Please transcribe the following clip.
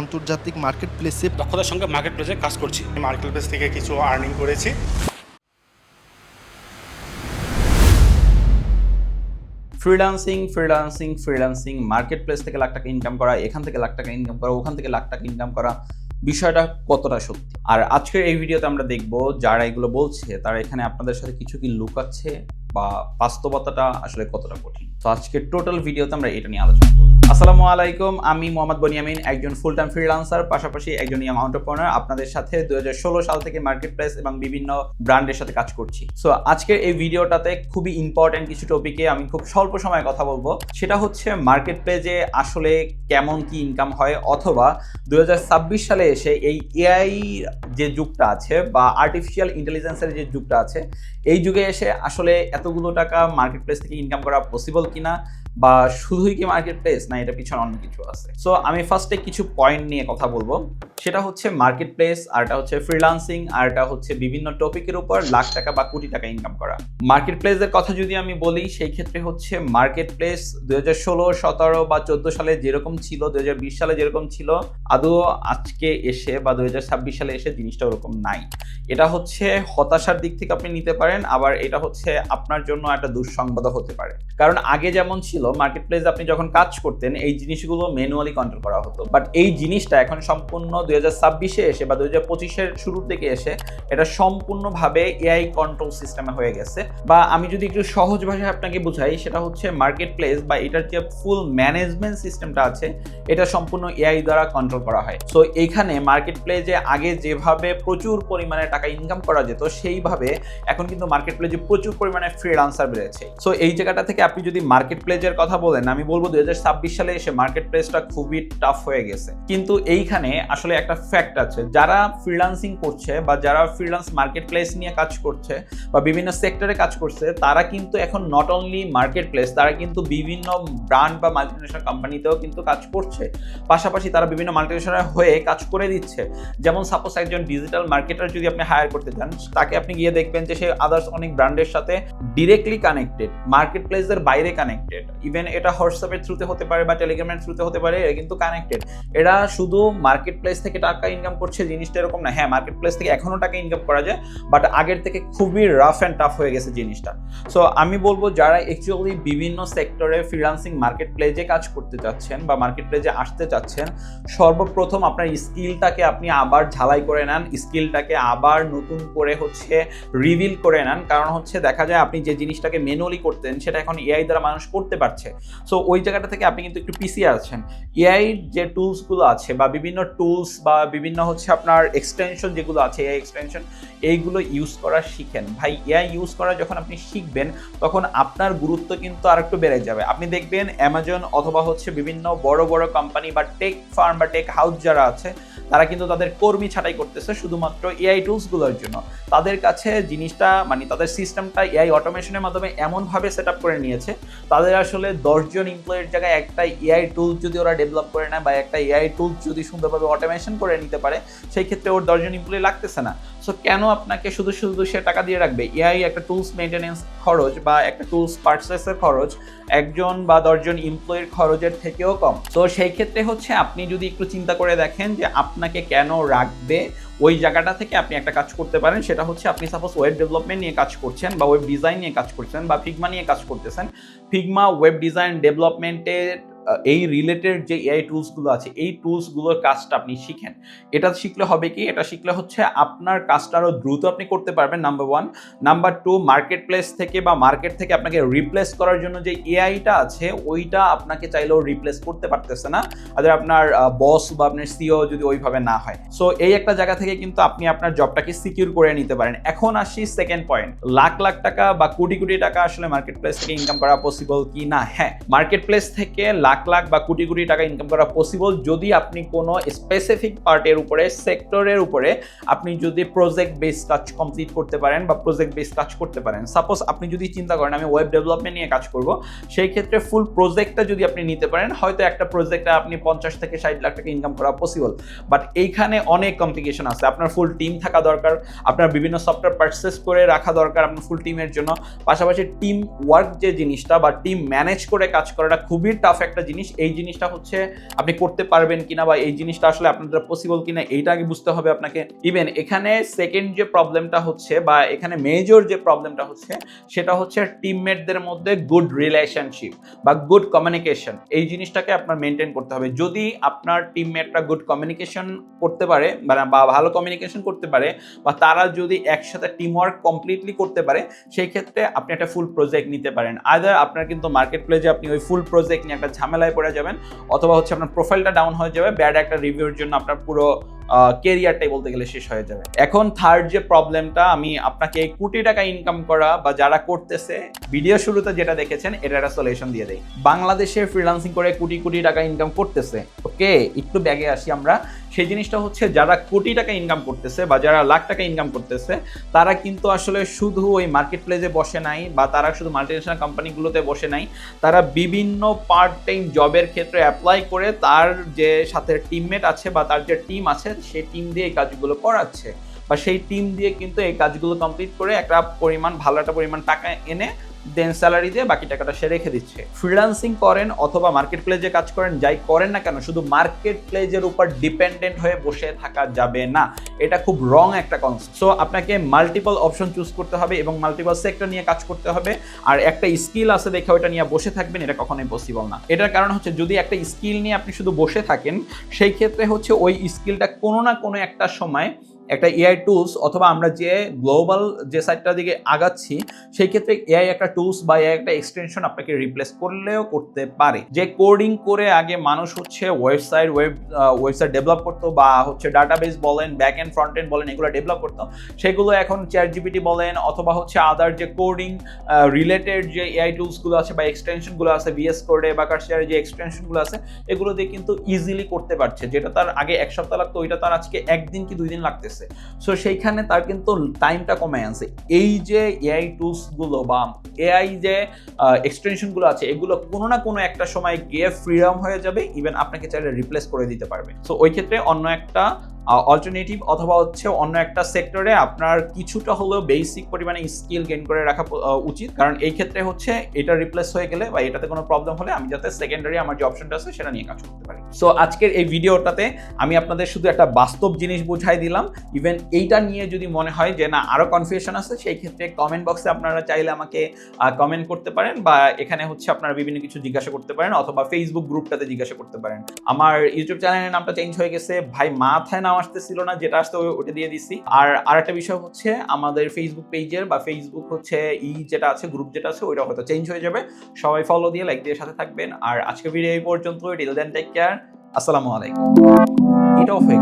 আন্তর্জাতিক মার্কেট প্লেসে দক্ষতার সঙ্গে মার্কেট প্লেসে কাজ করছি। মার্কেট প্লেস থেকে কিছু আর্নিং করেছি। Freelancing freelancing freelancing market place থেকে লাখ টাকা ইনকাম করা এখান থেকে লাখ টাকা ইনকাম করা ওখান থেকে লাখ টাকা ইনকাম করা বিষয়টা কতটা সত্যি? আর আজকের এই ভিডিওতে আমরা দেখব যারা এগুলো বলছে তারা এখানে আপনাদের সাথে কিছু কি লুকাচ্ছে বা বাস্তবতাটা আসলে কতটা কঠিন। তো আজকের টোটাল ভিডিওতে আমরা এটা নিয়ে আলোচনা করব। আসসালামু আলাইকুম, আমি মোহাম্মদ বনিয়ামিন, একজন ফুল টাইম ফ্রিল্যান্সার পাশাপাশি একজন ইয়াং অন্টারপ্রনার আপনাদের সাথে দু হাজার ষোলো সাল থেকে মার্কেট প্লেস এবং বিভিন্ন ব্র্যান্ডের সাথে কাজ করছি। সো আজকের এই ভিডিওটাতে খুবই ইম্পর্টেন্ট কিছু টপিকে আমি খুব স্বল্প সময়ে কথা বলব। সেটা হচ্ছে মার্কেট প্লেসে আসলে কেমন কি ইনকাম হয়, অথবা দু হাজার ছাব্বিশ সালে এসে এই এআই যে যুগটা আছে বা আর্টিফিশিয়াল ইন্টেলিজেন্সের যে যুগটা আছে, এই যুগে এসে আসলে এতগুলো টাকা মার্কেট প্লেস থেকে ইনকাম করা পসিবল কিনা বা শুধুই কি মার্কেট প্লেস না এটা পিছনে অন্য কিছু আছে। সো আমি ফার্স্টে কিছু পয়েন্ট নিয়ে কথা বলব। সেটা হচ্ছে মার্কেট প্লেস আর এটা হচ্ছে ফ্রিলান্সিং আর এটা হচ্ছে বিভিন্ন টপিকের উপর লাখ টাকা বা কোটি টাকা ইনকাম করা। মার্কেট প্লেসের কথা যদি আমি বলি, সেই ক্ষেত্রে হচ্ছে মার্কেট প্লেস দুই হাজার ষোলো, সতেরো বা চোদ্দ সালে যেরকম ছিল, দুই হাজার বিশ সালে যেরকম ছিল, আদৌ আজকে এসে বা দুই হাজার ছাব্বিশ সালে এসে জিনিসটা ওরকম নাই। এটা হচ্ছে হতাশার দিক থেকে আপনি নিতে পারেন, আবার এটা হচ্ছে আপনার জন্য একটা দুঃসংবাদও হতে পারে। কারণ আগে যেমন ছিল মার্কেট প্লেস আপনি যখন কাজ করতেন, এই জিনিসগুলো ম্যানুয়ালি কন্ট্রোল করা হতো। বাট এই জিনিসটা এখন সম্পূর্ণ দুই ছাব্বিশে এসে বা দুই হাজার পঁচিশের শুরুর দিকে এসে এটা সম্পূর্ণভাবে এআই কন্ট্রোল সিস্টেমে হয়ে গেছে। বা আমি যদি একটু সহজ ভাষায় আপনাকে সেটা হচ্ছে মার্কেট প্লেস বা এটার যে ফুল ম্যানেজমেন্ট সিস্টেমটা আছে, এটা সম্পূর্ণ এআই দ্বারা কন্ট্রোল করা হয়। সো মার্কেট প্লেসে আগে যেভাবে প্রচুর পরিমাণে টাকা ইনকাম করা যেত, সেইভাবে এখন কিন্তু মার্কেট প্লেসে প্রচুর পরিমাণে ফ্রিলান্সার বেড়েছে। সো এই জায়গাটা থেকে আপনি যদি মার্কেট প্লেসের কথা বলেন, আমি বলব দুই হাজার ছাব্বিশ সালে এসে মার্কেট প্লেসটা খুবই টাফ হয়ে গেছে। কিন্তু এইখানে আসলে একটা ফ্যাক্ট আছে। যারা ফ্রিলান্সিং করছে বা যারা ফ্রিলান্স মার্কেট প্লেস নিয়ে কাজ করছে বা বিভিন্ন সেক্টরে কাজ করছে, তারা কিন্তু এখন নট অনলি মার্কেট প্লেস তারা কিন্তু বিভিন্ন ব্র্যান্ড বা মাল্টিনেশনাল কোম্পানিতেও কিন্তু কাজ করছে। পাশাপাশি তারা বিভিন্ন মাল্টিনেশনাল হয়ে কাজ করে দিচ্ছে। যেমন সাপোজ একজন ডিজিটাল মার্কেটার যদি আপনি হায়ার করতে চান তাকে আপনি গিয়ে দেখবেন যে সে আদার্স অনেক ব্র্যান্ডের সাথে ডিরেক্টলি কানেক্টেড মার্কেট প্লেসের বাইরে কানেক্টেড ইভেন এটা হোয়াটসঅ্যাপের থ্রুতে হতে পারে বা টেলিগ্রামের থ্রুতে হতে পারে, এরা কিন্তু কানেক্টেড এরা শুধু মার্কেট প্লেস থেকে টাকা ইনকাম করছে, জিনিসটা এরকম না। হ্যাঁ মার্কেট প্লেস থেকে এখনও টাকা ইনকাম করা যায় বাট আগের থেকে খুবই রাফ অ্যান্ড টাফ হয়ে গেছে জিনিসটা। সো আমি বলব, যারা অ্যাকচুয়ালি বিভিন্ন সেক্টরে ফ্রিলান্সিং মার্কেট প্লেসে কাজ করতে চাচ্ছেন বা মার্কেট প্লেসে আসতে চাচ্ছেন, সর্বপ্রথম আপনার স্কিলটাকে আপনি আবার ঝালাই করে নেন। স্কিলটাকে আবার নতুন করে হচ্ছে রিভিল করে নেন। কারণ হচ্ছে দেখা যায়, আপনি যে জিনিসটাকে ম্যানুয়ালি করতেন, সেটা এখন এআই দ্বারা মানুষ করতে পারছে। সো ওই জায়গাটা থেকে আপনি কিন্তু একটু পিছিয়ে আছেন। এআই যে টুলসগুলো আছে বা বিভিন্ন টুলস বা বিভিন্ন হচ্ছে আপনার এক্সটেনশন যেগুলো আছে এআই এক্সটেনশন এইগুলো ইউজ করা শিখেন। ভাই এআই ইউজ করা যখন আপনি শিখবেন, তখন আপনার গুরুত্ব কিন্তু আর একটু বেড়ে যাবে। আপনি দেখবেন অ্যামাজন অথবা হচ্ছে বিভিন্ন বড় বড় কোম্পানি বা টেক ফার্ম বা টেক হাউস যারা আছে, তারা কিন্তু তাদের কর্মী ছাঁটাই করতেছে শুধুমাত্র এআই টুলসগুলোর জন্য। তাদের কাছে জিনিসটা মানে তাদের সিস্টেমটা এআই অটোমেশনের মাধ্যমে এমনভাবে সেট করে নিয়েছে। তাদের আসলে দশজন এমপ্লয়ের জায়গায় একটা এআই টুল যদি ওরা ডেভেলপ করে নেয় বা একটা এআই টুল যদি সুন্দরভাবে অটোমেশন করে নিতে পারে, সেই ক্ষেত্রে ওর দশজন এমপ্লয়ি লাগতেছে না। সো কেন আপনাকে শুধু শুধু সে টাকা দিয়ে রাখবে? এআই একটা টুলস মেনটেনেন্স খরচ বা একটা টুলস পার্চেসের খরচ, একজন বা দশজন এমপ্লয়ির খরচের থেকেও কম। তো সেই ক্ষেত্রে হচ্ছে আপনি যদি একটু চিন্তা করে দেখেন যে আপনাকে কেন রাখবে ওই জায়গাটা থেকে আপনি একটা কাজ করতে পারেন। সেটা হচ্ছে আপনি সাপোজ ওয়েব ডেভেলপমেন্ট নিয়ে কাজ করছেন বা ওয়েব ডিজাইন নিয়ে কাজ করছেন বা ফিগমা নিয়ে কাজ করতেছেন। ফিগমা ওয়েব ডিজাইন ডেভেলপমেন্টের এই রিলেটেড যে এআই টুলসগুলো আছে, এই টুলসগুলোর কাজটা আপনি শিখেন। এটা শিখলে হবে কি? এটা শিখলে হচ্ছে আপনার কাজটা আরও দ্রুত আপনি করতে পারবেন number one number two market place থেকে বা মার্কেট থেকে আপনাকে রিপ্লেস করার জন্য যে এআইটা আছে, ওইটা আপনাকে চাইলেও রিপ্লেস করতে পারতেছে না। আদের আপনার বস বা আপনার সিও যদি ওইভাবে না হয়। সো এই একটা জায়গা থেকে কিন্তু আপনি আপনার জবটাকে সিকিউর করে নিতে পারেন। এখন আসি সেকেন্ড পয়েন্ট লাখ লাখ টাকা বা কোটি কোটি টাকা আসলে মার্কেট প্লেস থেকে ইনকাম করা পসিবল কি না? হ্যাঁ মার্কেট প্লেস থেকে লাখ লাখ লাখ বা কোটি কোটি টাকা ইনকাম করা পসিবল যদি আপনি কোনো স্পেসিফিক পার্টের উপরে সেক্টরের উপরে আপনি যদি প্রজেক্ট বেস কাজ কমপ্লিট করতে পারেন বা প্রজেক্ট বেস কাজ করতে পারেন। সাপোজ আপনি যদি চিন্তা করেন, আমি ওয়েব ডেভেলপমেন্ট নিয়ে কাজ করব, সেই ক্ষেত্রে ফুল প্রজেক্টটা যদি আপনি নিতে পারেন, হয়তো একটা প্রজেক্টে আপনি পঞ্চাশ থেকে ষাট লাখ টাকা ইনকাম করা পসিবল বাট এইখানে অনেক কমপ্লিকেশন আছে। আপনার ফুল টিম থাকা দরকার, আপনার বিভিন্ন সফটওয়্যার পারচেস করে রাখা দরকার আপনার ফুল টিমের জন্য। পাশাপাশি টিম ওয়ার্ক যে জিনিসটা বা টিম ম্যানেজ করে কাজ করাটা খুবই টাফ একটা জিনিস, এই জিনিসটা হচ্ছে আপনি করতে পারবেন কিনা বা এই জিনিসটা আসলে আপনার দ্বারা পসিবল কিনা, এইটা আগে বুঝতে হবে আপনাকে। ইভেন এখানে সেকেন্ড যে প্রবলেমটা হচ্ছে বা এখানে মেজর যে প্রবলেমটা হচ্ছে, সেটা হচ্ছে টিমমেটদের মধ্যে গুড রিলেশনশিপ বা গুড কমিউনিকেশন এই জিনিসটাকে আপনার মেনটেন করতে হবে। যদি আপনার টিমমেটরা গুড কমিউনিকেশন করতে পারে মানে বা ভালো কমিউনিকেশন করতে পারে বা তারা যদি একসাথে টিম ওয়ার্ক কমপ্লিটলি করতে পারে, সেই ক্ষেত্রে আপনি একটা ফুল প্রজেক্ট নিতে পারেন। আদার আপনার কিন্তু মার্কেট প্লেসে আপনি ওই ফুল প্রজেক্ট নিয়ে একটা ঝামেলায় পড়ে যাবেন, অথবা হচ্ছে আপনার প্রোফাইলটা ডাউন হয়ে যাবে ব্যাড একটা রিভিউর জন্য আপনার পুরো কেরিয়ারটাই বলতে গেলে শেষ হয়ে যাবে। এখন থার্ড যে প্রবলেমটা আমি আপনাকে কোটি টাকা ইনকাম করা বা যারা করতেছে ভিডিও শুরুতে যেটা দেখেছেন এটা একটা সলিউশন দিয়ে দেয় বাংলাদেশে ফ্রিলান্সিং করে কোটি কোটি টাকা ইনকাম করতেছে ওকে একটু ব্যাগে আসি আমরা। সেই জিনিসটা হচ্ছে, যারা কোটি টাকা ইনকাম করতেছে বা যারা লাখ টাকা ইনকাম করতেছে, তারা কিন্তু আসলে শুধু ওই মার্কেট প্লেসে বসে নাই বা তারা শুধু মাল্টিনেশনাল কোম্পানিগুলোতে বসে নাই। তারা বিভিন্ন পার্ট টাইম জবের ক্ষেত্রে অ্যাপ্লাই করে তার যে সাথে টিমমেট আছে বা তার যে টিম আছে সেই টিম দিয়ে এই কাজগুলো করাচ্ছে। বা সেই টিম দিয়ে কিন্তু এই কাজগুলো কমপ্লিট করে একটা পরিমাণ, ভালো একটা পরিমাণ টাকা এনে দেন স্যালারি দিয়ে বাকি টাকাটা সে রেখে দিচ্ছে। ফ্রিল্যান্সিং করেন অথবা মার্কেট প্লেজে কাজ করেন, যাই করেন না কেন, শুধু মার্কেট প্লেজের উপর ডিপেন্ডেন্ট হয়ে বসে থাকা যাবে না। এটা খুব রং একটা কনসেপ্ট সো আপনাকে মাল্টিপল অপশন চুজ করতে হবে এবং মাল্টিপল সেক্টর নিয়ে কাজ করতে হবে। আর একটা স্কিল আছে দেখে ওটা নিয়ে বসে থাকবেন, এটা কখনোই পসিবল না। এটার কারণ হচ্ছে, যদি একটা স্কিল নিয়ে আপনি শুধু বসে থাকেন, সেই ক্ষেত্রে হচ্ছে ওই স্কিলটা কোনো না কোনো একটা সময় একটা এআই টুলস অথবা আমরা যে গ্লোবাল যে সাইটটার দিকে আগাচ্ছি, সেই ক্ষেত্রে এআই একটা টুলস বা এআই একটা এক্সটেনশন আপনাকে রিপ্লেস করলেও করতে পারে। যে কোডিং করে আগে মানুষ হচ্ছে ওয়েবসাইট ওয়েব ওয়েবসাইট ডেভেলপ করতো বা হচ্ছে ডাটাবেস বলেন ব্যাক এন্ড ফ্রন্ট এন্ড বলেন, এগুলো ডেভেলপ করতো, সেগুলো এখন চ্যাট জিপিটি বলেন অথবা হচ্ছে আদার যে কোডিং রিলেটেড যে এআই টুলসগুলো আছে বা এক্সটেনশনগুলো আছে ভিএস কোডে বা কার্সিয়ারে যে এক্সটেনশনগুলো আছে, এগুলো দিয়ে কিন্তু ইজিলি করতে পারছে। যেটা তার আগে এক সপ্তাহ লাগতো, ওইটা তার আজকে একদিন কি দুই দিন লাগতেছে। সো সেইখানে তার কিন্তু টাইমটা কমে আনছে। এই যে এআই টুলসগুলো বা এআই যে এক্সটেনশনগুলো আছে, এগুলো কোনো না কোনো একটা সময় গিয়ে ফ্রিডম হয়ে যাবে ইভেন আপনাকে চাইলে রিপ্লেস করে দিতে পারবে। সো ওই ক্ষেত্রে অন্য একটা অল্টারনেটিভ অথবা হচ্ছে অন্য একটা সেক্টরে আপনার কিছুটা হলেও বেসিক পরিমাণে স্কিল গেইন করে রাখা উচিত। কারণ এই ক্ষেত্রে হচ্ছে এটা রিপ্লেস হয়ে গেলে বা এটাতে কোনো প্রবলেম হলে আমি যাতে সেকেন্ডারি আমার যে অপশনটা আছে সেটা নিয়ে কাজ করতে পারি। সো আজকের এই ভিডিওটাতে আমি আপনাদের শুধু একটা বাস্তব জিনিস বুঝাই দিলাম। ইভেন এইটা নিয়ে যদি মনে হয় যে না, আরও কনফিউশন আছে, সেই ক্ষেত্রে কমেন্ট বক্সে আপনারা চাইলে আমাকে কমেন্ট করতে পারেন বা এখানে হচ্ছে আপনারা বিভিন্ন কিছু জিজ্ঞাসা করতে পারেন অথবা ফেসবুক গ্রুপটাতে জিজ্ঞাসা করতে পারেন। আমার ইউটিউব চ্যানেলের নামটা চেঞ্জ হয়ে গেছে। ভাই, মাথায় নাম আসতেছিল না, যেটা আসতে ওটা দিয়ে দিছি। আর আরেকটা বিষয় হচ্ছে আমাদের ফেসবুক পেজের বা ফেসবুক হচ্ছে ই যেটা আছে গ্রুপ যেটা আছে, ওইটা হয়তো চেঞ্জ হয়ে যাবে। সবাই ফলো দিয়ে লাইক দিয়ে সাথে থাকবেন। আর আজকে ভিডিও এই পর্যন্ত টিল দেন টেক কেয়ার আসসালামু আলাইকুম। এটা অফ হয়ে।